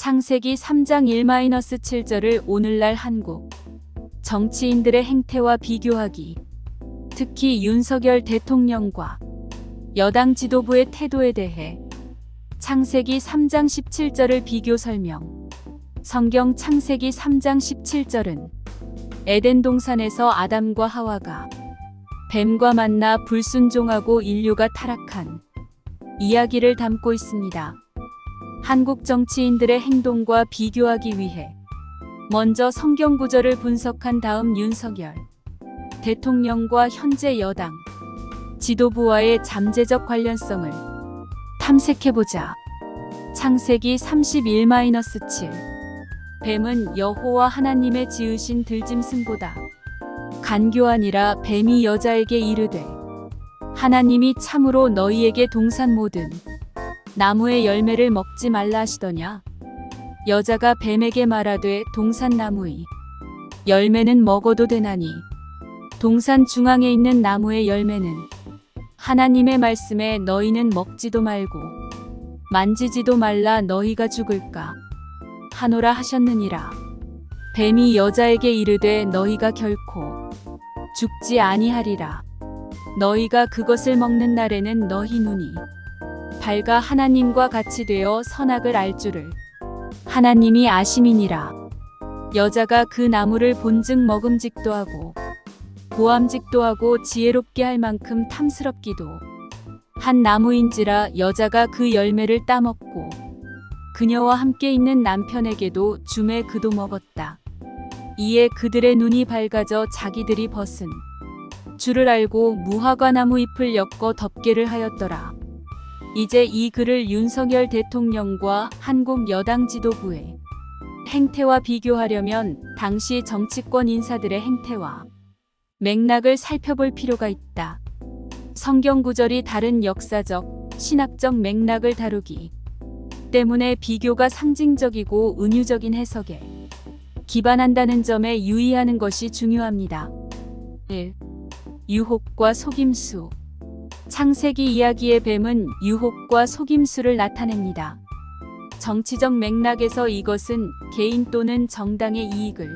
창세기 3장 1-7절을 오늘날 한국 정치인들의 행태와 비교하기. 특히 윤석열 대통령과 여당 지도부의 태도에 대해 창세기 3장 17절을 비교 설명. 성경 창세기 3장 17절은 에덴 동산에서 아담과 하와가 뱀과 만나 불순종하고 인류가 타락한 이야기를 담고 있습니다. 한국 정치인들의 행동과 비교하기 위해 먼저 성경 구절을 분석한 다음 윤석열 대통령과 현재 여당 지도부와의 잠재적 관련성을 탐색해보자. 창세기 31-7 뱀은 여호와 하나님의 지으신 들짐승보다 간교하니라 뱀이 여자에게 이르되 하나님이 참으로 너희에게 동산 모든 나무의 열매를 먹지 말라 하시더냐? 여자가 뱀에게 말하되 동산 나무의 열매는 먹어도 되나니? 동산 중앙에 있는 나무의 열매는 하나님의 말씀에 너희는 먹지도 말고 만지지도 말라 너희가 죽을까 하노라 하셨느니라. 뱀이 여자에게 이르되 너희가 결코 죽지 아니하리라. 너희가 그것을 먹는 날에는 너희 눈이 밝아 하나님과 같이 되어 선악을 알 줄을 하나님이 아심이니라 여자가 그 나무를 본즉 먹음직도 하고 보암직도 하고 지혜롭게 할 만큼 탐스럽기도 한 나무인지라 여자가 그 열매를 따먹고 그녀와 함께 있는 남편에게도 주매 그도 먹었다. 이에 그들의 눈이 밝아져 자기들이 벗은 줄을 알고 무화과 나무 잎을 엮어 덮개를 하였더라. 이제 이 글을 윤석열 대통령과 한국 여당 지도부의 행태와 비교하려면 당시 정치권 인사들의 행태와 맥락을 살펴볼 필요가 있다. 성경 구절이 다른 역사적, 신학적 맥락을 다루기 때문에 비교가 상징적이고 은유적인 해석에 기반한다는 점에 유의하는 것이 중요합니다. 1. 유혹과 속임수 창세기 이야기의 뱀은 유혹과 속임수를 나타냅니다. 정치적 맥락에서 이것은 개인 또는 정당의 이익을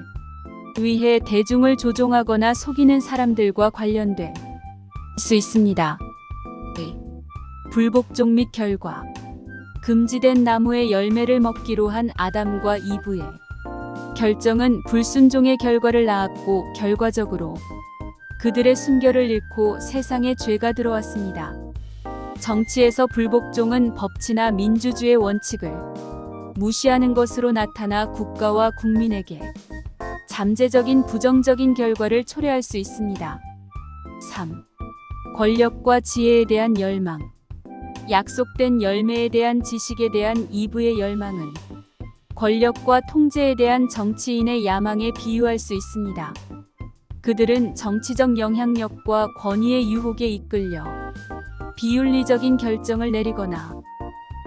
위해 대중을 조종하거나 속이는 사람들과 관련돼 수 있습니다. 네. 불복종 및 결과 금지된 나무의 열매를 먹기로 한 아담과 이브의 결정은 불순종의 결과를 낳았고 결과적으로 그들의 순결을 잃고 세상에 죄가 들어왔습니다. 정치에서 불복종은 법치나 민주주의 원칙을 무시하는 것으로 나타나 국가와 국민에게 잠재적인 부정적인 결과를 초래할 수 있습니다. 3. 권력과 지혜에 대한 열망. 약속된 열매에 대한 지식에 대한 이브의 열망은 권력과 통제에 대한 정치인의 야망에 비유할 수 있습니다. 그들은 정치적 영향력과 권위의 유혹에 이끌려 비윤리적인 결정을 내리거나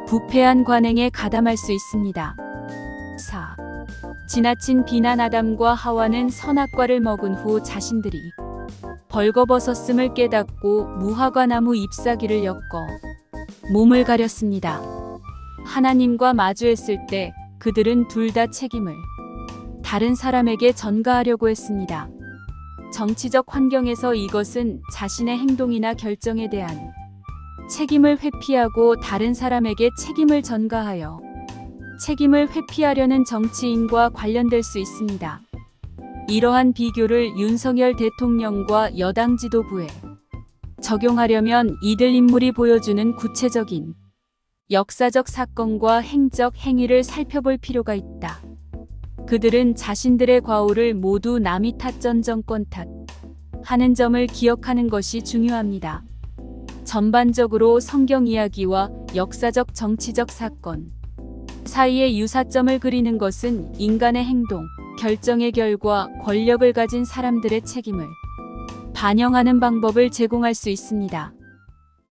부패한 관행에 가담할 수 있습니다. 4. 지나친 비난 아담과 하와는 선악과를 먹은 후 자신들이 벌거벗었음을 깨닫고 무화과 나무 잎사귀를 엮어 몸을 가렸습니다. 하나님과 마주했을 때 그들은 둘 다 책임을 다른 사람에게 전가하려고 했습니다. 정치적 환경에서 이것은 자신의 행동이나 결정에 대한 책임을 회피하고 다른 사람에게 책임을 전가하여 책임을 회피하려는 정치인과 관련될 수 있습니다. 이러한 비교를 윤석열 대통령과 여당 지도부에 적용하려면 이들 인물이 보여주는 구체적인 역사적 사건과 행적 행위를 살펴볼 필요가 있다. 그들은 자신들의 과오를 모두 남이 탓 전 정권 탓 하는 점을 기억하는 것이 중요합니다. 전반적으로 성경 이야기와 역사적 정치적 사건 사이의 유사점을 그리는 것은 인간의 행동, 결정의 결과, 권력을 가진 사람들의 책임을 반영하는 방법을 제공할 수 있습니다.